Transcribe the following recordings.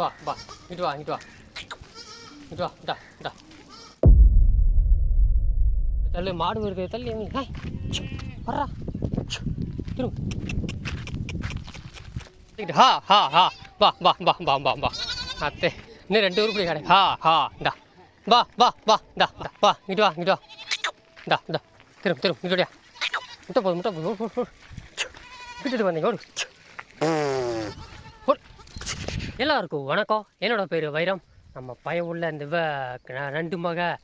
வா வா இங்கிட்டு வா இங்கிட்டு வா இங்கிட்டு வா இந்தா இந்தா தள்ளு மாடு வருது தள்ளி நீ ஹாய் வர்றா திரும்ப ஹா ஹா ஹா வா வா வா வா வா வா அத்தே இன்னும் ரெண்டு உருப்படி கடை ஹா ஹா இந்தா வா வா வா இந்தா இந்தா வா இங்கிட்டு வா இங்கிட்டு வா இந்தா இந்தா திரும்ப திரும்ப இங்கிட்டு வாடியா. முட்டை போதும் முட்டை போதும் விட்டுட்டு வந்தீங்க ஓடு. எல்லாருக்கும் வணக்கம். என்னோட பேர் வைரம். நம்ம பையன் உள்ள இந்த இவ க- ரெண்டு மக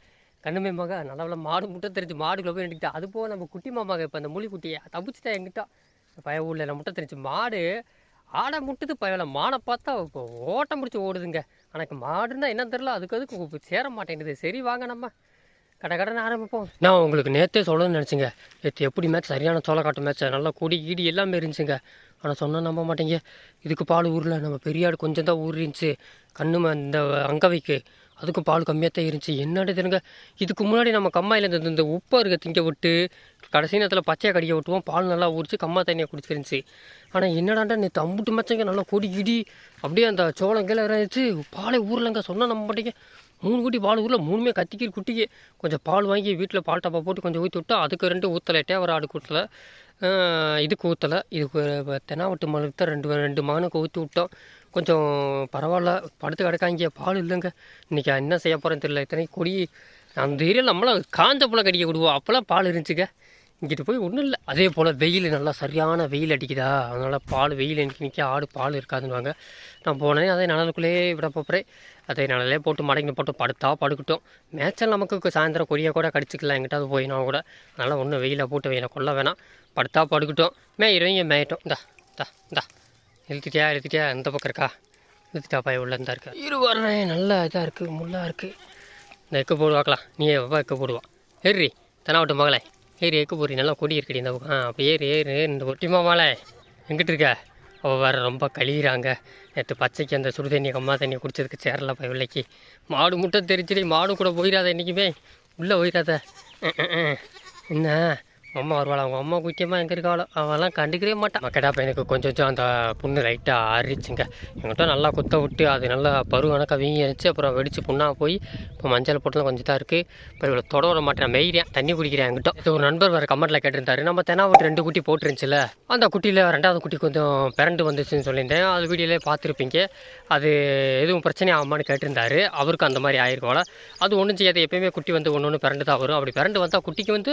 கண்ணுமை மக நல்ல மாடு முட்டை தெரிஞ்சு மாடுகளை போய் நின்றுக்கிட்டா அது போக நம்ம குட்டி மாமாக இப்போ அந்த முழி குட்டியை தப்பிச்சுட்டா எங்கிட்ட பய உள்ள முட்டை தெரிஞ்சு மாடு ஆடை முட்டுது பயல மானை பார்த்தா இப்போ ஓட்டம் பிடிச்சி ஓடுதுங்க. எனக்கு மாடுன்னா என்ன தெரில அதுக்கு அதுக்கு சேர மாட்டேங்குது. சரி வாங்க நம்ம. கடை கடன் ஆரம்பிப்போம். நான் உங்களுக்கு நேற்றே சொல்லணும்னு நினச்சிங்க. நேற்று எப்படி மேட்ச் சரியான சோளக்காட்டு மேட்ச் நல்லா கூடி ஈடி எல்லாமே இருந்துச்சுங்க. ஆனால் சொன்னால் நம்ப மாட்டேங்க. இதுக்கு பால் ஊரில் நம்ம பெரிய ஆடு கொஞ்சம் தான் ஊர் இருந்துச்சு கண்ணு ம- இந்த அங்கவைக்கு. அதுக்கும் பால் கம்மியாக தான் இருந்துச்சு. என்னடி தெரியுங்க இதுக்கு முன்னாடி நம்ம கம்மாயில் இந்த இந்த உப்பை இருக்க திங்க விட்டு கடைசி நேரத்தில் பச்சையை கடிக்க விட்டுவோம். பால் நல்லா ஊறிச்சு கம்மா தண்ணியை குடிச்சிருந்துச்சு ஆனால் என்னடாண்டா நேற்று அம்புட்டு மச்சங்க நல்லா கொடி இடி அப்படியே அந்த சோளம் கீழே இருந்துச்சு பாலை ஊர்லங்க சொன்னால் நம்ப மாட்டேங்க. மூணு குட்டி பால் ஊரில் மூணுமே கத்திக்கிற குட்டிக்கு. கொஞ்சம் பால் வாங்கி வீட்டில் பால் டப்பா போட்டு கொஞ்சம் ஊற்றி விட்டா அதுக்கு ரெண்டு ஊற்றலை டேவர் ஆடு ஊற்றலை இதுக்கு ஊற்றலை இதுக்கு தென்னாவட்டு தெனாவட்டு தான் ரெண்டு ரெண்டு மகனுக்கு ஊற்றி விட்டோம். கொஞ்சம் பரவாயில்ல படுத்து கிடக்காங்க பால் இல்லைங்க. இன்றைக்கி என்ன செய்ய போகிறேன்னு தெரியல இத்தனை கொடி அந்த ஏரியாவில் நம்மளாம் காஞ்ச பழம் கடிக்க விடுவோம் அப்போல்லாம் பால் இருந்துச்சுங்க. இங்கிட்டு போய் ஒன்றும் இல்லை. அதே போல் வெயில் நல்லா சரியான வெயில் அடிக்குதா? அதனால் பால் வெயில் எனக்கு நிற்க ஆடு பால் இருக்காதுன்னுவாங்க. நான் போனேன் அதே நலனுக்குள்ளேயே விட போகிறேன் அதை நலலே போட்டு மடங்கி போட்டு படுத்தா படுக்கட்டும். மேய்ச்சல் நமக்கு சாயந்தரம் கொடியை கூட கடிச்சிக்கலாம் எங்கிட்டாவது போயினா கூட. அதனால் ஒன்றும் வெயிலை போட்டு வெயிலை கொள்ள வேணாம். படுத்தா படுக்கட்டும். மேயிறவங்க மேயட்டும். இந்தா இந்தா இந்தா. இழுத்துட்டியா இழுத்துட்டியா? இந்த பக்கம் இருக்கா? இழுத்துட்டா பாய் உள்ள இருந்தா இருக்கா. இரு வர்றேன் நல்லா இதாக இருக்குது முள்ளாக இருக்குது இந்த எக்கு போடுவாக்கலாம் நீ எவ்வளோ எக்கு போடுவா. ஏறி தெனாவட்டு மகளே. ஏறி எக்கு போடுறி. நல்லா கொடி இருக்கடி இந்த பக்கம். அப்போ ஏறி ஏறு ஏறு. இந்த ஒட்டிமா மகளே எங்கிட்டு இருக்க? அவள் வேறு ரொம்ப கழிகிறாங்க நேற்று பச்சைக்கு அந்த சுடு தண்ணி கம்மா தண்ணி குடிச்சதுக்கு சேரல பயவில்லைக்கு மாடு முட்டை தெரிச்சிடி மாடு கூட போயிடாத என்றைக்குமே உள்ளே போயிடாத என்ன? அம்மா வருவாள்? அவங்க அம்மா குட்டியம்மா எங்கே இருக்காளோ? அவெல்லாம் கண்டுக்கவே மாட்டான் மக்கடா பையனுக்கு கொஞ்சம் கொஞ்சம் அந்த புண்ணு லைட்டாக ஆறிச்சுங்க எங்கிட்ட நல்லா குத்த விட்டு அது நல்லா பரு கணக்காக வீங்கி இருந்துச்சு. அப்புறம் வெடிச்சு புண்ணாக போய் இப்போ மஞ்சள் போட்டுலாம் கொஞ்சம் தான் இருக்குது இப்போ இவ்வளோ தொட விட மாட்டேன். மெய்கிறேன் தண்ணி குடிக்கிறேன் என்கிட்ட. இது ஒரு நண்பர் வேறு கமெண்ட்டில் கேட்டிருந்தாரு. நம்ம தெனாவட்டு ரெண்டு குட்டி போட்டுருந்துச்சுல? அந்த குட்டியில் ரெண்டாவது குட்டி கொஞ்சம் பிறண்டு வந்துச்சுன்னு சொல்லியிருந்தேன். அது வீடியோலே பார்த்துருப்பீங்க. அது எதுவும் பிரச்சனை ஆகுமான்னு கேட்டிருந்தாரு. அவருக்கு அந்த மாதிரி ஆயிருக்கோல அது ஒன்றும் செய்யாது. எப்பயுமே குட்டி வந்து ஒன்று ஒன்று பிறண்டு தான் வரும். அப்படி பிறண்டு வந்தால் குட்டிக்கு வந்து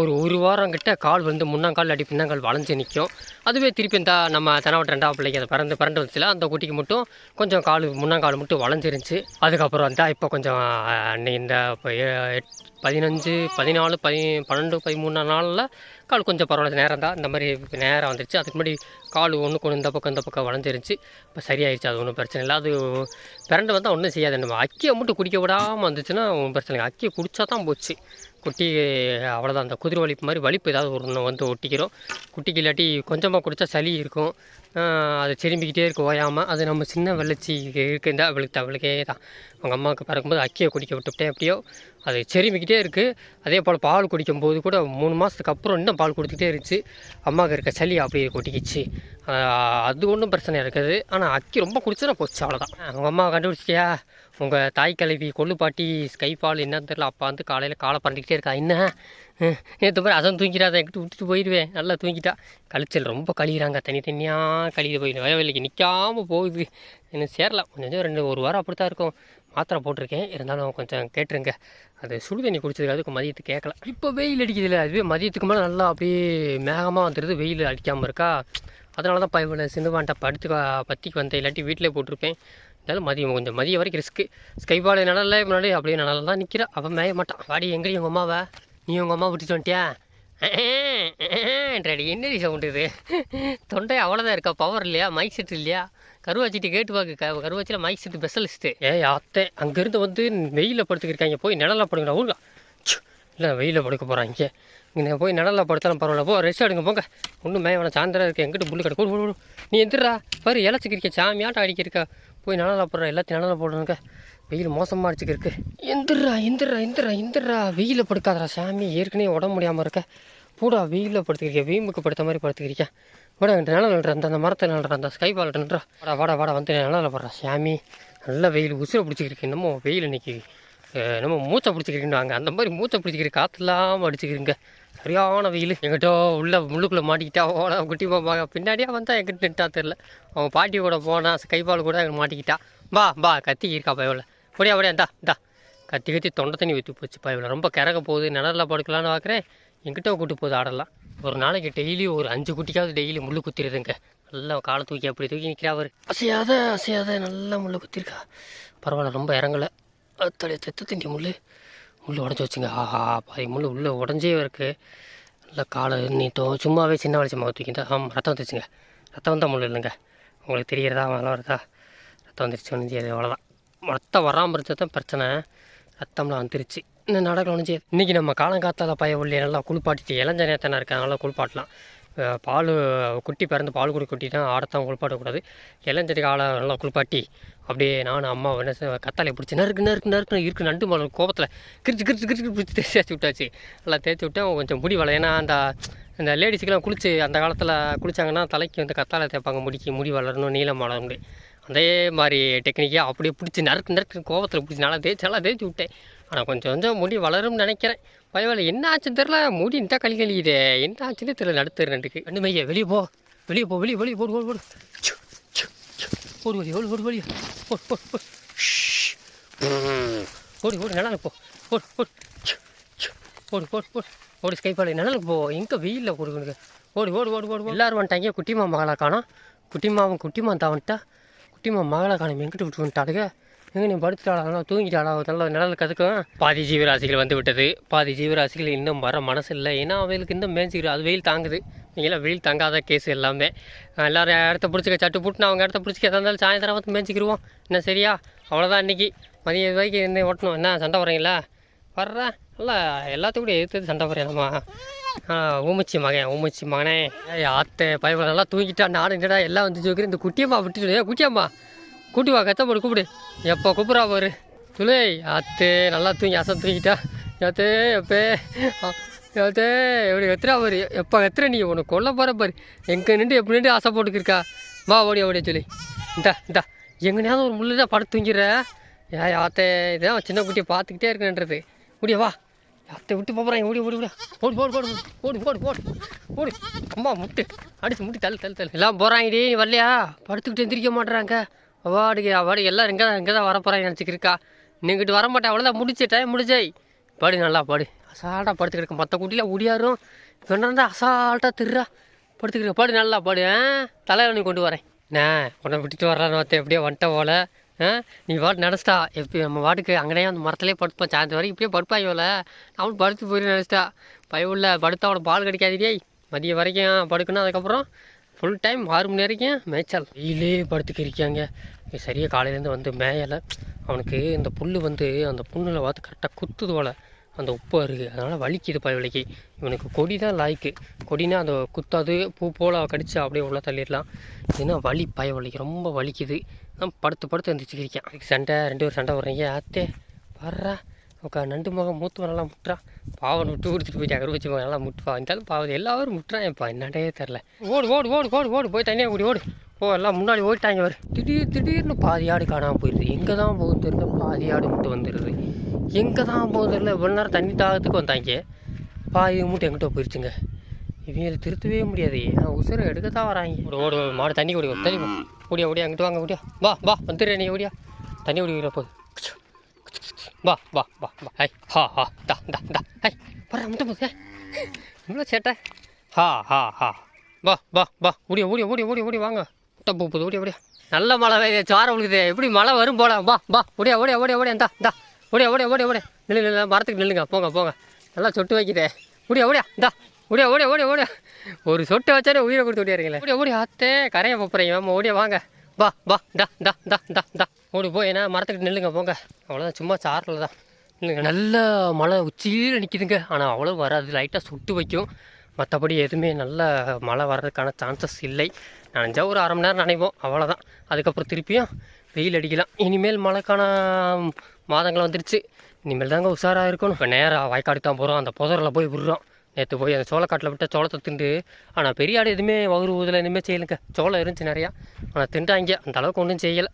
ஒரு ஒரு வாரம் கிட்ட கால் வந்து முன்னாங்கால் அடி பின்னாங்கால் வளைஞ்சு நிற்கும் அதுவே திருப்பி இந்த நம்ம தெனாவட்டு ரெண்டாவது பிள்ளைக்கு அதை பறந்து பிறண்டு வந்துச்சுல அந்த குட்டிக்கு மட்டும் கொஞ்சம் கால் முன்னாங்கால் மட்டும் வளைஞ்சிருந்துச்சு. அதுக்கப்புறம் வந்து இப்போ கொஞ்சம் இந்த இப்போ பதினஞ்சு பதினாலு பதி பன்னெண்டு பதிமூணு நாளில் கால் கொஞ்சம் பரவாயில்ல நேரம் தான். இந்த மாதிரி நேரம் வந்துருச்சு. அதுக்கு முன்னாடி கால் ஒன்றுக்கு ஒன்று இந்த பக்கம் இந்த பக்கம் வளைஞ்சிருந்துச்சு. இப்போ சரியாயிருச்சு அது ஒன்றும் பிரச்சனை இல்லை. அது பிறண்டு வந்தால் ஒன்றும் செய்யாது. நம்ம அக்கியை மட்டும் குடிக்க விடாமல் வந்துச்சுன்னா ஒன்றும் பிரச்சனை இல்லை. அக்கியை குடித்தா தான் போச்சு. குட்டி அவ்வளோதான் அந்த குதிரை வலிப்பு மாதிரி வலிப்பு ஏதாவது ஒரு வந்து ஒட்டிக்கிறோம். குட்டிக்கு இல்லாட்டி கொஞ்சமாக குடித்தா சளி இருக்கும். அது திரும்பிக்கிட்டே இருக்கும் ஓயாமல் அது நம்ம சின்ன வெள்ளச்சி இருக்குதா அவளுக்கு அவளுக்கே தான். அவங்க அம்மாவுக்கு பறக்கும்போது அக்கியை குடிக்க விட்டுவிட்டேன் எப்படியோ. அது செருமிக்கிட்டே இருக்குது அதே போல் பால் குடிக்கும்போது கூட மூணு மாதத்துக்கு அப்புறம் இன்னும் பால் கொடுத்துக்கிட்டே இருந்துச்சு. அம்மாவுக்கு இருக்க சளி அப்படியே கொட்டிக்கிச்சு அது ஒன்றும் பிரச்சனை இருக்காது. ஆனால் அக்கி ரொம்ப குடிச்சுனா போச்சு அவ்வளோதான் அவங்க அம்மா கண்டுபிடிச்சிட்டியா? உங்கள் தாய் கலவி கொள்ளு பாட்டி ஸ்கைஃபால் என்னன்னு தெரியல. அப்பா வந்து காலையில் காலை பறந்துக்கிட்டே இருக்கா. என்ன? நேற்று மாதிரி அதான் தூங்கிடாத என்கிட்ட விட்டுட்டு போயிடுவேன் நல்லா தூங்கிட்டா. கழிச்சல் ரொம்ப கழிகிறாங்க தனி தனியாக கழிது போயிடுவேன் வயவெளிக்கு நிற்காமல் போகுது. எனக்கு சேரல. கொஞ்சம் கொஞ்சம் ரெண்டு ஒரு வாரம் அப்படி தான் இருக்கும். மாத்திரை போட்டிருக்கேன். இருந்தாலும் கொஞ்சம் கேட்டுருங்க. அது சுடு தண்ணி குடிச்சதுக்கு அதுக்கு மதியத்துக்கு கேட்கல. இப்போ வெயில் அடிக்குதுல்ல. அதுவே மதியத்துக்கு மேலே நல்லா அப்படியே மேகமாக வந்துடுது. வெயில் அடிக்காமல் இருக்கா? அதனால தான் பைபிள் சிந்துவான்ட்ட படுத்து பத்திக்கு வந்தேன். இல்லாட்டி வீட்டிலே போட்டிருப்பேன். இருந்தாலும் மதியம் கொஞ்சம் மதியம் வரைக்கும் ரிஸ்க்கு ஸ்கைபால் நிழல்ல முன்னாடி அப்படியே நிழல்ல தான் நிற்கிறா. அவன் மேய மாட்டான். வாடி எங்கடி உங்கள் அம்மாவை? நீ உங்கள் அம்மா விட்டுட்டு வந்துட்டியா? ரெடி என்னடி சவுண்டு இது? தொண்டை அவ்வளோதான் இருக்கா? பவர் இல்லையா? மைக் செட் இல்லையா? கருவாச்சிட்டு கேட்டு பார்க்க க கருவாச்சியில் மைக் செட் ஸ்பெஷலிஸ்ட்டு ஏ அத்தை அங்கேருந்து வந்து வெயிலில் படுத்துக்கிருக்காங்க போய் நிழலில் படுங்கடா ஊருங்க இல்லை வெயிலில் படுக்க போகிறாங்க இங்கே. போய் நிழலில் படுத்தாலும் பரவாயில்ல. போ ரெஸ்ட் எடுங்க போங்க. ஒன்றும் மேவன சாயந்தரம் இருக்குது எங்கிட்ட புல்லு கிடக்கு. நீ எந்திரா பாரு இலச்சிக்கிருக்க சாமியாட்டம் அடிக்கிருக்கா போய் நிழலில் போடுற எல்லாத்தையும் நிழலில் போடுறங்க வெயில் மோசமாக அடிச்சுக்கிருக்கு. எந்திரா எந்திரா எந்திரா எந்திரா. வெயிலில் படுக்காதடா சாமி. ஏற்கனவே உடம்பு முடியாமல் இருக்க. பூடா வெயிலில் படுத்துக்கிறீங்க வீம்புக்கு படுத்த மாதிரி படுத்துக்கிறீங்க வாடா என்கிட்ட நிலம் நடுற அந்த அந்த மரத்தை நின்ற அந்த ஸ்கை பால் நின்றா வாடா வாடா வாடா வந்து நிலம் போடுறா சாமி. நல்ல வெயில் உசுரை பிடிச்சிக்கிருக்கு. என்னமோ வெயில் இன்னைக்கு. நம்ம மூச்சை பிடிச்சிக்கிறீங்கன்னு அந்த மாதிரி மூச்சை பிடிச்சிக்கிற காற்றுலாம் அடிச்சுக்கிறீங்க சரியான வெயில். எங்கிட்ட உள்ள முள்ளுக்குள்ளே மாட்டிக்கிட்டா ஓட குட்டி பாப்பா பின்னாடியே வந்தால் எங்கிட்ட நின்ட்டா தெரில அவன் பாட்டி கூட போனா கைப்பால் கூட எங்க மாட்டிக்கிட்டா. பா பா கத்தி இருக்கா பயவில். ஒடியா அப்படியே இந்தா இந்தா. கத்தி கத்தி தொண்டை தண்ணி ஊற்றி போச்சு பயவில். ரொம்ப கிறக்க போகுது. நிழலில் படுக்கலான்னு பார்க்குறேன் எங்கிட்ட கூட்டு போகுது ஆடலாம் ஒரு நாளைக்கு டெய்லி ஒரு அஞ்சு குட்டிக்காவது டெய்லி முள்ளு குத்திடுதுங்க நல்லா காலை தூக்கி அப்படி தூக்கி நிற்கிறா அவர் அசையாத அசையாத நல்லா முள்ளு குத்திருக்கா. பரவாயில்ல ரொம்ப இறங்கலை. தலை தெத்த திண்டி முள்ளு. முள் உடஞ்சி வச்சுங்க. ஆஹா பாதி முள் உள்ளே உடஞ்சே இருக்குது நல்லா காலை நீட்டும். சும்மாவே சின்ன வளர்ச்சி தூக்கிட்டா ஆமாம் ரத்தம் வந்துச்சுங்க ரத்தம் வந்தால் முள் இல்லைங்க. உங்களுக்கு தெரிகிறதா அதெல்லாம் வருதா? ரத்தம் வந்துருச்சு ஒன்று அது அவ்வளோதான் ரத்தம் வராமல் இருந்தது தான் பிரச்சனை. ரத்தம்லாம் வந்துருச்சு. இன்னும் நடக்கல ஒன்று இன்றைக்கி நம்ம காலங்காத்தால பய உள்ளே நல்லா குளிப்பாட்டிட்டு இளஞ்ச நேரத்தானே இருக்காங்க நல்லா குளிப்பாட்டலாம். பால் குட்டி பிறந்து பால் குடி குட்டினா ஆடத்தான் குளிப்பாட்டக்கூடாது. இளஞ்செடி காலை நல்லா குளிப்பாட்டி அப்படியே நானும் அம்மா என்ன செய்~ பிடிச்சி நறுக்கு நறுக்கு நறுக்கு இருக்கு நண்டு மலை கோபத்தில். கிரிச்சு கிரிச்சு கிரிச்சு பிடிச்சி தேய்ச்சி விட்டாச்சு. நல்லா தேய்ச்சி விட்டேன். கொஞ்சம் முடி வள ஏன்னா அந்த இந்த லேடிஸுக்கெல்லாம் குளிச்சு அந்த காலத்தில் குளிச்சாங்கன்னா தலைக்கு வந்து கத்தாழை தேய்ப்பாங்க முடிக்கு முடி வளரணும் நீளம் வளரணும் அதே மாதிரி டெக்னிக்காக அப்படியே பிடிச்சி நறுக்கு நறுக்கு கோவத்தில் பிடிச்சி நல்லா தேய்ச்சி நல்லா தேய்ச்சி விட்டேன். ஆனால் கொஞ்சம் கொஞ்சம் முடி வளரும்னு நினைக்கிறேன். பரவாயில்ல என்ன ஆச்சுன்னு தெரில முடி இந்த களி கழியுது என்ன ஆச்சுன்னு தெரியல நடுத்தர் ரெண்டுக்கு. ரெண்டு மைய வெளியே போ. வெளியே போ வெளியே வெளியே போடு போடு ஓடு. ஓடு ஓடு ஓடு ஓடு ஓடு ஓடு. ஓடு ஓடு நல்லா போ. ஓடு ஓடு. ஓடு ஓடு ஓடு ஓடு ஸ்கைப்பாடு நல்லா போ. எங்கே வெயிலில் ஓடுங்க ஓடு ஓடு ஓடு ஓடு எல்லாரும் வந்துட்டாங்க. குட்டிமா மகளை காணோம். குட்டிமாவும் குட்டிமா தான் வந்துட்டா. குட்டிமா மகளை காணும். எங்கிட்ட விட்டு வந்துட்டாளுங்க எங்கே நீ படுத்துட்டாளா தூங்கிட்டாளா நல்ல நிழல் கதுக்கும். பாதி ஜீவராசிகள் வந்து விட்டது. பாதி ஜீவராசிகள் இன்னும் வர மனசு இல்லை ஏன்னா அவைகளுக்கு இன்னும் மேய்ச்சிக்கிறோம் அது வெயில் தாங்குது. நீங்களாம் வெயில் தங்காத கேஸ் எல்லாமே. எல்லோரும் எல்லாரும் இடத்த பிடிச்சிக்க சட்டு புட்டுன்னு அவங்க இடத்த பிடிச்சிக்க எதா இருந்தாலும் சாயந்தரம் வந்து மேய்ச்சிக்கிருவோம் என்ன சரியா? அவ்வளோதான் இன்னைக்கு. மதிய வரைக்கும் என்ன ஓட்டணும்? என்ன சண்டை வரீங்களா வர்றா? நல்லா எல்லாத்தையும் கூட எதிர்த்து சண்டை போகிறேன் நம்ம ஊமச்சி மகன் ஊமச்சி மகனே. ஏய் பயப்பட நல்லா தூங்கிட்டா நானும் என்னடா எல்லாம் வந்து ஜோக்கிறேன் இந்த குட்டியம்மா விட்டுட்டு ஏ குட்டியம்மா. கூட்டி வா கத்தப்படு கூப்பிடு. எப்போ கூப்பிட்றா பாரு. துளை ஆத்தே நல்லா தூங்கி அசை தூங்கிட்டா. ஏத்தே எப்பே ஏதே இவனை எத்தனை பாரு எப்போ எத்தனை நீ உனக்கு கொல்ல போகிற பாரு. எங்கே நின்று எப்படி நின்று ஆசை போட்டுக்கிருக்கா. வா ஓடி ஓடி சொல்லி. இந்தா இந்தா. எங்கனையாவது ஒரு முள்ளு தான் படுத்து தூங்கிடுற. ஏ யாத்தே இதான் சின்ன குட்டியை பார்த்துக்கிட்டே இருக்கேன்றது. முடியா வா. யாத்தை விட்டு போகிறாங்க ஓடி ஓடி ஓடி ஓடி போடு போடு ஓடி போடு போடு ஓடி அம்மா முட்டு. அடிச்சு முட்டு தள்ளு தள்ளு தள்ளு. எல்லாம் போகிறாங்கடி நீ வரலையா? படுத்துக்கிட்டு எந்திரிக்க மாட்டுறாங்க. அவாடுக்கு அவாடு எல்லாம் எங்கே தான் எங்கே தான் வர போகிறாங்க நினச்சிக்கிருக்கா நீங்கிட்டு வரமாட்டேன் அவ்வளோதான் முடிச்ச டைம் முடிச்சை படு நல்லா படு. அசால்ட்டாக படுத்துக்கிட்டு மற்ற குட்டியில் உடியாரும் வேணா அசால்ட்டாக திருறா. படுத்துக்கிட்டு பாடு நல்லா பாடு ஆ? தலையில் நீ கொண்டு வரேன். என்ன? உன்னை விட்டுட்டு வரலாம் பார்த்தேன் எப்படியோ வந்துட்ட போல ஆ? நீ பாட்டு நினச்சிட்டா. எப்படி நம்ம வாட்டுக்கு அங்கேயே அந்த மரத்துலேயே படுப்பான் சாயந்தரம் வரைக்கும் இப்படியே படுப்பாயோல அவனு படுத்து போய் நினச்சிட்டா. பயவுள்ள படுத்தா அவனை பால் கிடைக்காதே மதியம் வரைக்கும் படுக்கணும். அதுக்கப்புறம் ஃபுல் டைம் ஆறு மணி வரைக்கும் மேய்ச்சல். வெயிலே படுத்துக்கிறிக்காங்க சரியாக காலையிலேருந்து வந்து மேயலை. அவனுக்கு இந்த புல் வந்து அந்த புண்ணில் பார்த்து கரெக்டாக குத்துது போல. அந்த உப்பு இருக்குது. அதனால் வலிக்குது பயவலிக்கு இவனுக்கு கொடி தான் லாய்க்கு. கொடினா அந்த குத்தாது பூ போல் கடிச்சு அப்படியே உள்ளே தள்ளிடலாம். ஏன்னா வலி பயவலிக்கு ரொம்ப வலிக்குது. நான் படுத்து படுத்து எழுந்திரிச்சிருக்கேன் சண்டை ரெண்டு பேரும் சண்டை வர்றீங்க ஆத்தே வர்றா. உக்கா நண்டு மகன் மூத்தவன் நல்லா முட்டுறான். பாவன் விட்டு கொடுத்துட்டு போயிட்டு அகர்வச்சி மகன் நல்லா முட்டுவா இருந்தாலும் பாவம் எல்லாரும் முட்டுறான் இப்போ என்னடே தெரில ஓடு ஓடு ஓடு ஓடு ஓடு. போய் தனியாக ஓடி ஓடு. ஓ எல்லாம் முன்னாடி ஓடிட்டாங்க அவர் திடீர் திடீர்னு பாதி ஆடு காணாமல் போயிடுது எங்கே தான் போகுது தெரியல. பாதி ஆடு மட்டும் வந்துடுது எங்கே தான் போகுது தெரியல. இவ்வளோ நேரம் தண்ணி தாகத்துக்கு வந்தாங்க. பாதி மூட்டை எங்கிட்ட போயிடுச்சுங்க இவங்களை திருத்தவே முடியாது. ஏன்னா உசுரை எடுக்க தான் வராங்க. ஓடு ஓடு மாடு தண்ணி குடி தண்ணி ஓடியா ஓடியா. அங்கிட்டு வாங்க ஓடியா. வா வா. வந்துடுறேன் நீ ஓடியா. தண்ணி குடிக்கிற போது. வா வா வா வா. ஹை ஹா ஹா. தா தா தா ஹை வர முட்டை போது இவ்வளோ சேட்டை. ஹா ஹா ஹா. வா வா வா. ஓடியா ஓடியா ஓடியா ஓடியா ஓடி வாங்க. முட்டை போகுது. ஓடியா ஓடியா. நல்ல மழை பெய்யுது. சார விழுகுது எப்படி மழை வரும் போல? வா வா. ஓடியா ஓடியா ஓடியா ஓடியா. இந்தா இந்தா. ஓடியா ஓடியா ஓடியா ஓடியா. நில்லு நில்லு மரத்துக்கு நில்லுங்க. போங்க போங்க. நல்லா சொட்டு வைக்குதே. ஓடியா ஓடியா. இந்தா. ஓடியா ஓடியா ஓடியா ஓடியா. ஒரு சொட்டை வச்சாலே உயிரை கொடுத்து ஓடியாருங்களே. ஓடியா ஓடியா. ஆத்தே கரையை போப்புறீங்க. ஆமாம் ஓடியா வாங்க. வா வா. டா டா டா டா டா ஓடி போய் ஏன்னா மரத்துக்கிட்ட நில்லுங்க போங்க. அவ்வளோதான் சும்மா சாரில் தான். இல்லைங்க நல்ல மழை உச்சியில் நிற்கிதுங்க ஆனால் அவ்வளோ வராது. லைட்டாக சுட்டு வைக்கும். மற்றபடி எதுவுமே நல்ல மழை வர்றதுக்கான சான்சஸ் இல்லை. நனைஞ்சா ஒரு அரை மணி நேரம் நினைப்போம் அவ்வளோதான் அதுக்கப்புறம் திருப்பியும் வெயில் அடிக்கலாம். இனிமேல் மழைக்கான மாதங்கள் வந்துருச்சு. இனிமேல் தாங்க உஷாராக இருக்கணும். இப்போ நேராக வாய்க்காடு தான் போகிறோம் அந்த புதரில் போய் விடுறோம். நேற்று போய் அந்த சோளக்காட்டில் விட்டால் சோளத்தை திண்டு. ஆனால் பெரிய ஆடு எதுவுமே வகுறு ஊதில் எதுவுமே செய்யலுங்க. சோளம் இருந்துச்சு நிறையா. ஆனால் திண்டாங்க. அந்த அளவுக்கு ஒன்றும் செய்யலை.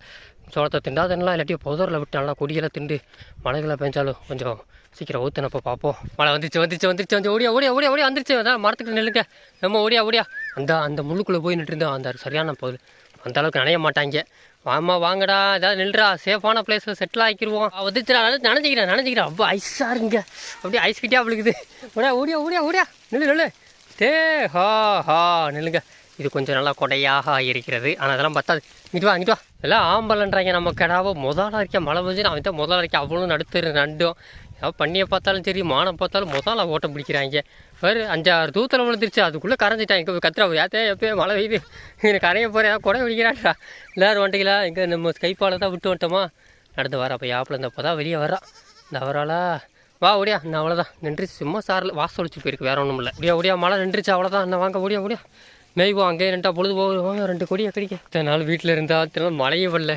சோளத்தை திண்டாதெல்லாம் இல்லாட்டி புதரில் விட்டு நல்லா கொடியெல்லாம் திண்டு. மழைகளை பெஞ்சாலும் கொஞ்சம் சீக்கிரம் ஊற்றுனப்போ பார்ப்போம் மழை வந்துச்சு வந்துச்சு வந்துருச்சு வந்து ஓடியா ஓடியா ஓடியா ஓடியா வந்துருச்சு. அதான் மரத்துக்கு நில்லுங்க. நம்ம ஓடியா ஓடியா. அந்த அந்த முள்ளுக்குள்ளே போய் நின்றுருந்தோம் அந்த சரியான பொருள் அந்த அளவுக்கு நனைய மாட்டாங்க. வாமா வாங்கடா. ஏதாவது நில்றா. சேஃபான பிளேஸில் செட்டில் ஆக்கிடுவோம் வந்துச்சுடா. நினைச்சிக்கிறேன் நினைச்சிக்கிறேன் ரொம்ப ஐஸாக இருங்க அப்படியே ஐஸ் கிட்டே அவளுக்குது ஓடியா ஓடியா ஓடியா ஓடியா. நில்லு நில்லு. டே ஹா ஹா நில்லுங்க. இது கொஞ்சம் நல்லா கொடையாக இருக்கிறது ஆனால் அதெல்லாம் பத்தாது. இங்கிட்டு வா இங்கிட்டு வா. எல்லாம் ஆம்பலன்றாங்க நம்ம கிடாவோ. முதலாக இருக்க மழை பெஞ்சு நான் வந்து முதலாக இருக்க அவ்வளோ நடுத்துரு நண்டும். ஏதாவது பண்ணியை பார்த்தாலும் சரி மானம் பார்த்தாலும் மொசாலா ஓட்டம் பிடிக்கிறாங்க. வேறு அஞ்சாறு தூத்தில் விழுந்துருச்சு அதுக்குள்ளே கரைஞ்சிட்டான். இங்கே கத்துறா ஏத்தே எப்போயே மழை பெய்யுது. எனக்கு கரைய போகிறேன் குடை பிடிக்கிறான்டா எல்லோரும் வந்துட்டீங்களா? இங்கே நம்ம ஸ்கைப்பால் தான் விட்டு வந்துட்டோமா? நடந்து வர அப்போ யாப்பில் இருந்தப்போ தான் வெளியே வர்றான் இந்த அவராளா? வா ஓடியா. நான் அவ்வளோதான் நின்றுச்சு. சும்மா சாரில் வாசல் ஒழிச்சு போயிருக்கு. வேறு ஒன்றும் இல்லை அப்படியா ஓடியா. மழை நின்றுச்சு. அவ்வளோதான் என்ன வாங்க ஓடியா ஓடியா. மேய்வோம் அங்கேயே ரெண்டா பொழுது போவோம் ரெண்டு கொடியை கடிக்க இத்தனை நாள் வீட்டில் இருந்தால் அத்தனை நாள் மழையே வரல.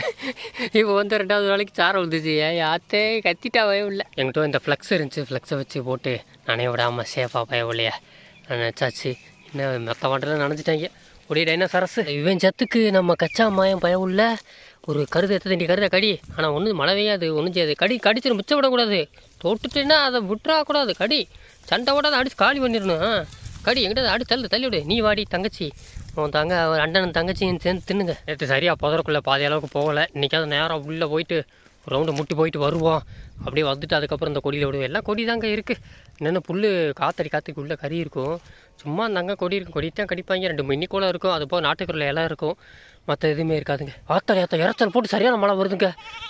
இப்போ வந்து ரெண்டாவது நாளைக்கு சாரம் விழுந்துச்சு ஏன் ஆத்தே கத்திட்டாவே இல்லை. எங்கிட்ட இந்த ஃப்ளக்ஸ் இருந்துச்சு ஃப்ளக்ஸை வச்சு போட்டு நனைய விடாமல் சேஃபாக பயவில்லையா நான் நினச்சாச்சு என்ன மொத்த மாட்டெல்லாம் நினச்சிட்டாங்க ஒரே டைனோசரஸ் இவன் சத்துக்கு நம்ம கச்சா மாயம் பயம் உள்ள ஒரு கருது எத்த தண்டி கருதை கடி. ஆனால் ஒன்றும் மழை பெய்யாது ஒன்றும் செய்யாது. கடி கடிச்சிடும் மிச்சம் விடக்கூடாது. தொட்டுட்டுன்னா அதை விட்டுறக்கூடாது கடி. சண்டை விடாத அடிச்சு காலி பண்ணிடணும். ஆ. கடி எங்கிட்ட அடி தள்ளு தள்ளி விடு. நீ வாடி தங்கச்சி. உன் தங்க ஒரு அண்ணன் தங்கச்சியும் சேர்ந்து தின்னுங்க. நேற்று சரியாக புதறக்குள்ளே பாதி அளவுக்கு போகலை. இன்றைக்காவது நேரம் உள்ளே போயிட்டு ரவுண்டு முட்டி போயிட்டு வருவோம். அப்படியே வந்துட்டு அதுக்கப்புறம் இந்த கொடியில் விடுவோம். எல்லாம் கொடி தாங்க இருக்குது என்னென்ன புல் காத்தடி காத்துக்கு உள்ளே கறி இருக்கும். சும்மா அந்தாங்க கொடி இருக்கும். கொடி தான் கடிப்பாங்க. ரெண்டு மின்னி கூட இருக்கும். அது போக நாட்டுக்குள்ள எல்லாம் இருக்கும். மற்ற எதுவுமே இருக்காதுங்க. ஆத்தடி ஆத்த இறச்சல் போட்டு சரியான மழை வருதுங்க.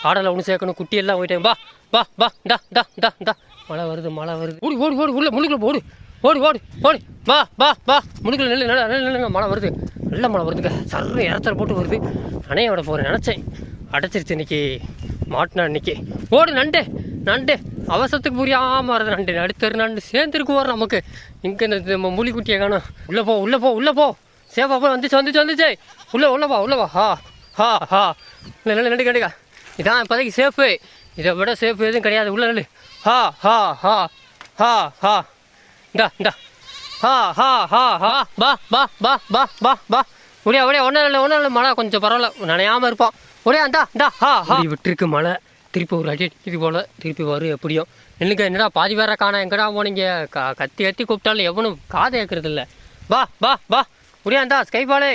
ஆடலை ஒன்று சேர்க்கணும். குட்டி எல்லாம் போயிட்டேன் பா பா பா டா டா டா டா மழை வருது மழை வருது. ஓடி ஓடி ஓடி உள்ள முழுக்குள்ள ஓடு ஓடி ஓடி ஓடி. வா வா வா. முழுக்குள்ள நெல் நல்ல நல்ல நல்ல மழை வருது. நல்ல மழை வருதுங்க. சர்ற இறச்சல் போட்டு வருது. அணைய விட போகிறேன் நினச்சேன். அடைச்சிருச்சு இன்னைக்கு. மாட்டினா இன்னைக்கு. ஓடு நண்டு நண்டு. அவசரத்துக்கு புரியாமல் வருது நண்டு. நடுத்தரு நண்டு சேர்ந்துருக்கு வர நமக்கு. இங்கே நம்ம மூலிக்குட்டியை காணும். உள்ளே போ உள்ளே போ உள்ளே போ. சேஃபா போய் வந்துச்சு வந்துச்சு வந்துச்சு. உள்ளே உள்ளே வா உள்ளே வா ஹா ஹா ஹா. இல்லை நல்ல நண்டு கண்டுக்கா இதான் இப்போதைக்கு சேஃபு. இதை விட சேஃப் எதுவும் கிடையாது. உள்ள நெல்லு. ஹா ஹா ஹா ஹா ஹா. இந்தா இந்தா. ஹா ஹா ஹா ஹா. பா பா பா பா பா பா. ஒன்றும் இல்லை ஒன்றும் இல்லை. மழை கொஞ்சம் பரவாயில்ல. நனையாமல் இருப்போம். ஒடியா அந்த இந்தா ஹா ஹா. விட்டுருக்கு மழை. திருப்பி ஒரு அடி இது போல் திருப்பி வரும் எப்படியும். எனக்கு என்னடா பாதி பேரை காணா எங்கடா போனீங்க? க கத்தி கத்தி கூப்பிட்டாலும் எவனும் காதை ஏற்கிறது இல்லை. வா வா வா முடியாந்தா ஸ்கைபாலே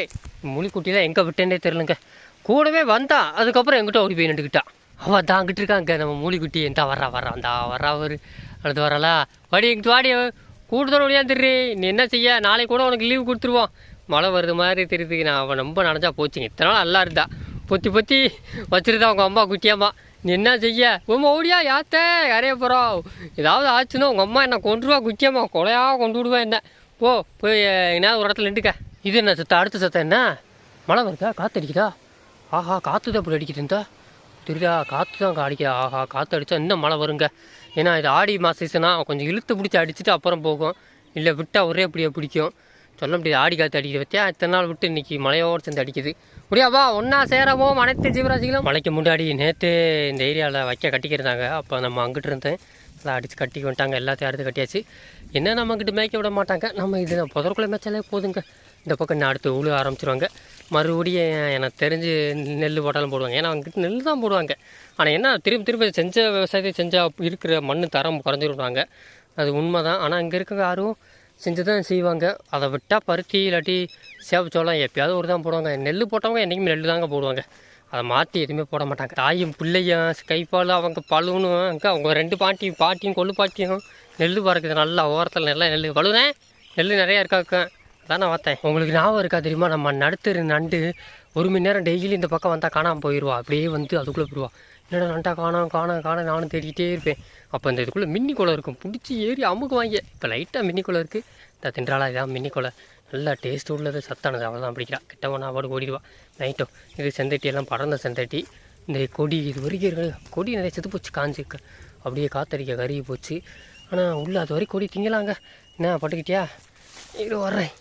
முழிக்குட்டியில் எங்கே விட்டேன்னே தெரிலங்க கூடவே வந்தான் அதுக்கப்புறம் எங்கிட்ட ஓடி போய் நின்றுக்கிட்டான் அவன் தான் அங்கிட்டு இருக்காங்க. நம்ம மூலிக்குட்டி எந்த வர்றா வர்றான் அந்த வர்றா ஒரு அடுத்து வரலா வாடி எங்கிட்டு வாடி கூடுதல் திரு. நீ என்ன செய்ய? நாளைக்கு கூட உனக்கு லீவு கொடுத்துருவோம். மழை வருது மாதிரி தெரியுது. நான் அவன் ரொம்ப நனைஞ்சா போச்சுங்க. இத்தனை நாள் நல்லா இருந்தா. பொத்தி பொத்தி வச்சிருந்தா உங்கள் அம்மா குட்டியம்மா நீ என்ன செய்ய? உமா ஓடியா யாத்தே? யாரைய போகிறோம் ஏதாவது ஆச்சுன்னா உங்கள் அம்மா என்ன கொண்டுருவா குட்டியம்மா கொலையாக கொண்டு விடுவேன் என்ன. போ போய் என்ன ஒரு இடத்துல நின்றுக்க இது என்ன சத்தம்? அடுத்த சத்தம் என்ன? மழை வருதா? காற்று அடிக்குதா? ஆஹா காற்று தான் இப்படி அடிக்குது இந்த. தெரியுதா? காற்று தான் அடிக்குதா. ஆஹா காற்று அடித்தா இன்னும் மழை வருங்க. ஏன்னா இது ஆடி மாத சீசனா கொஞ்சம் இழுத்து பிடிச்சி அடிச்சுட்டு அப்புறம் போகும். இல்லை விட்டால் ஒரே அப்படியே பிடிக்கும். சொல்ல முடியாது ஆடி காற்று அடிக்கிற பற்றியா இத்தனை நாள் விட்டு இன்றைக்கி மழையோடு சேர்ந்து அடிக்குது. முடியாவா ஒன்றா சேரவும் அனைத்து ஜீவராசிகளும். மழைக்கு முன்னாடி நேற்று இந்த ஏரியாவில் வைக்க கட்டிக்கிருந்தாங்க. அப்போ நம்ம அங்கிட்டு இருந்தேன். எல்லாம் அடித்து கட்டி வந்துட்டாங்க. எல்லாத்தையும் அறுத்து கட்டியாச்சு. என்ன நம்ம மேய்க்க விட மாட்டாங்க. நம்ம இது புதற்குள்ளே மேய்ச்சாலே போதுங்க. இந்த பக்கம் இன்னும் அடுத்து உழு ஆரம்பிச்சிருவாங்க. மறுபடியும் எனக்கு தெரிஞ்சு நெல் போட்டாலும் போடுவாங்க. ஏன்னா அவங்ககிட்ட நெல் தான் போடுவாங்க. ஆனால் என்ன திருப்பி திருப்பி செஞ்ச விவசாயத்தை செஞ்சால் இருக்கிற மண் தரம் குறைஞ்சிருவாங்க அது உண்மை தான் ஆனால் இங்கே இருக்க யாரும் செஞ்சு தான் செய்வாங்க. அதை விட்டால் பருத்தி இல்லாட்டி சேவச்சோளம் எப்பயாவது ஒரு தான் போடுவாங்க. நெல் போட்டவங்க என்றைக்குமே நெல் தாங்க போடுவாங்க. அதை மாற்றி எதுவுமே போட மாட்டாங்க. தாயும் பிள்ளையும் கைப்பால் அவங்க பழுவணும் அங்கே அவங்க ரெண்டு பாட்டியும் பாட்டியும் கொள்ளு பாட்டியும் நெல் பறக்குது. நல்லா ஓரத்தில் நல்லா நெல் பழுவுனேன் நெல் நிறையா இருக்காக்க அதான் நான் பார்த்தேன். உங்களுக்கு ஞாபகம் இருக்கா தெரியுமா? நம்ம நடுத்தரு நண்டு ஒரு மணி நேரம் டெய்லி இந்த பக்கம் வந்தால் காணாமல் போயிடுவா அப்படியே வந்து அதுக்குள்ளே போயிடுவா என்னடா நண்டா காணோம் காணோம் காணோம் நானும் தேடிக்கிட்டே இருப்பேன். அப்போ இந்த இதுக்குள்ளே மின்னி குளம் இருக்கும். பிடிச்சி ஏறி அமுக்குவாங்க இப்போ லைட்டாக மின்னி குளம் இருக்குது இந்த தின்றாலா இதான் மின்னி குளம் நல்லா டேஸ்ட் உள்ளது சத்தானது. அவள் தான் பிடிக்கிறா. கிட்டவன் அவடு ஓடிடுவா. நைட்டும் இது செந்தட்டி எல்லாம் பறந்த செந்தட்டி. இந்த கொடி இது வரைக்கும் இருக்கு கொடி நிறைய செத்து போச்சு காஞ்சு அப்படியே காத்தடிக்க கருகி போச்சு. ஆனால் உள்ளே அது வரைக்கும் கொடி திங்கலாங்க. என்ன பட்டுக்கிட்டியா? இது வர்றேன்.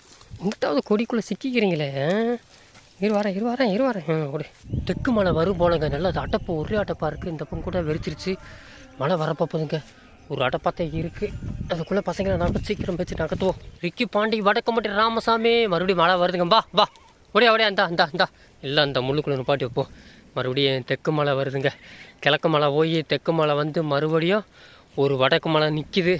இங்கிட்டாவது கொடிக்குள்ளே சிக்கிக்கிறீங்களே ஆ? இரு வரேன் இரு வரேன் இரு வரேன். ம் ஓடி தெற்கு மழை வரும் போலங்க. நல்லா அது அட்டப்பு ஒரே அட்டப்பாக இருக்குது இந்த பக்கம் கூட வெறிச்சிருச்சு. மழை வரப்போகுதுங்க ஒரு அடப்பத்தை இருக்குது அதுக்குள்ளே பசங்களை நம்ம சீக்கிரம் வச்சு நகர்த்துவோம். ரிக்கி பாண்டி வடக்கம்பட்டி ராமசாமி. மறுபடியும் மழை வருதுங்க. பா வா. ஒடியா ஒடியா இந்தா இந்தா இந்தா. இல்லை அந்த முள்ளுக்குள்ள நிப்பாட்டி வைப்போம். மறுபடியும் தெற்கு மலை வருதுங்க. கிழக்கு மலை போய் தெற்கு மலை வந்து மறுபடியும் ஒரு வடக்கு மலை நிற்கிது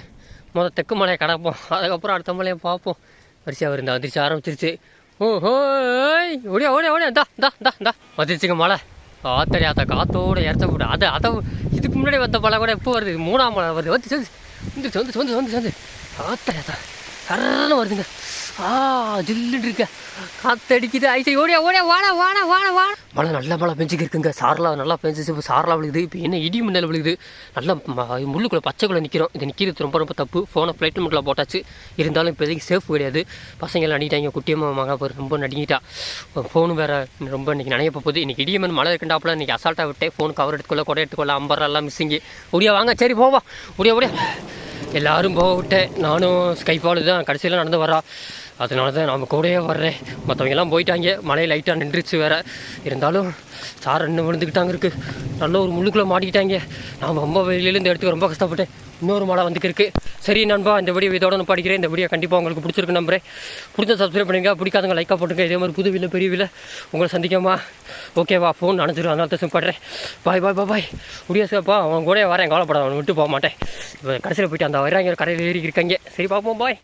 முதல் தெற்கு மலையை கடப்போம். அதுக்கப்புறம் அடுத்த மலையை பார்ப்போம். வரிசையாக இருந்தால் வந்துருச்சு ஆரம்பிச்சிருச்சு. ஓஹோய். ஹோய் ஓடியா ஓடியா ஓடியா. இந்தா இந்தா இந்தா தா வந்துருச்சுங்க மழை. ஆத்தடி ஆத்தா காத்தோட இறச்ச போட்டு. அது அதை இதுக்கு முன்னாடி வந்த மழை கூட எப்போ வருது? மூணாம் மழை வருது. வந்து வந்துருச்சு வந்துருச்சு வந்து வந்து வந்து ஆத்தடி ஆத்தா. சரன்னு வருதுங்க. ஆ ஜில்லுன்னு இருக்க. காத்தடிக்குது. ஐசை ஓடியா ஓடியா வாடா வாடா வாடா வாடா. மழை நல்ல மழை பெஞ்சுக்கு இருக்குங்க. சாரலா நல்லா பெஞ்சிச்சு. இப்போ சாரலா விழுகுது. இப்போ என்ன இடி மின்னல் விழுகுது? நல்லா முள்ளுக்குள்ளே பச்சைக்குள்ளே நிற்கிறோம் இது நிற்கிறது ரொம்ப ரொம்ப தப்பு. ஃபோனை ஃப்ளைட் மட்டும் போட்டாச்சு. இருந்தாலும் இப்போதைக்கு சேஃப் கிடையாது. பசங்க நடிட்டாங்க குட்டியம்மா மகா பேர் ரொம்ப நடிங்கிட்டா. ஃபோனு வேறு ரொம்ப இன்றைக்கி நனைய போகுது. இன்னைக்கு இடியம்மன் மழை இருக்குண்டாப்புல இன்னைக்கு அசால்ட்டாக விட்டேன். ஃபோன் கவர் எடுத்துக்கொள்ள கொடை எடுத்துக்கொள்ள அம்பர்லாம் எல்லாம் மிஸ்ஸிங்கு ஒடியா வாங்க. சரி போவா. ஒடியா ஒடியா எல்லோரும் போக விட்டேன். நானும் ஸ்கைஃபாலு தான். கடைசியில் நடந்து வரா அதனால தான் நம்ம கூடயே வர்றேன். மற்றவங்கெல்லாம் போயிட்டாங்க. மழை லைட்டாக நின்றுச்சு வேற. இருந்தாலும் சார் இன்னும் விழுந்துக்கிட்டாங்க இருக்கு. நல்ல ஒரு முள்ளுக்குள்ளே மாட்டிக்கிட்டாங்க. நான் ரொம்ப வெளியிலேருந்து எடுத்து ரொம்ப கஷ்டப்பட்டேன். இன்னொரு மழை வந்துக்கிருக்கு சரி நண்பா இந்த வீடியோ இதோட நான் படிக்கிறேன். இந்த வீடியோ கண்டிப்பாக உங்களுக்கு பிடிச்சிருக்கு நம்புறேன். பிடிச்ச சப்ஸ்கிரைப் பண்ணுங்க. பிடிக்காதவங்க லைக்காக போட்டுங்க. இதே மாதிரி புது வீல பெரிய வீல உங்களை சந்திக்காமா ஓகேவா ஃபோன் அனுப்பிச்சிடும் அதனால தான் சிம்படுறேன் பாய் பாய் பாய் பாய் முடியாதுப்பா. அவன் கூட வரேன். கவலைப்படாத. அவனை விட்டு போக மாட்டேன். இப்போ கடைசியில் போயிட்டு அந்த வர்றாங்க கரையில் ஏறி இருக்காங்க. சரி பார்ப்போம். பாய்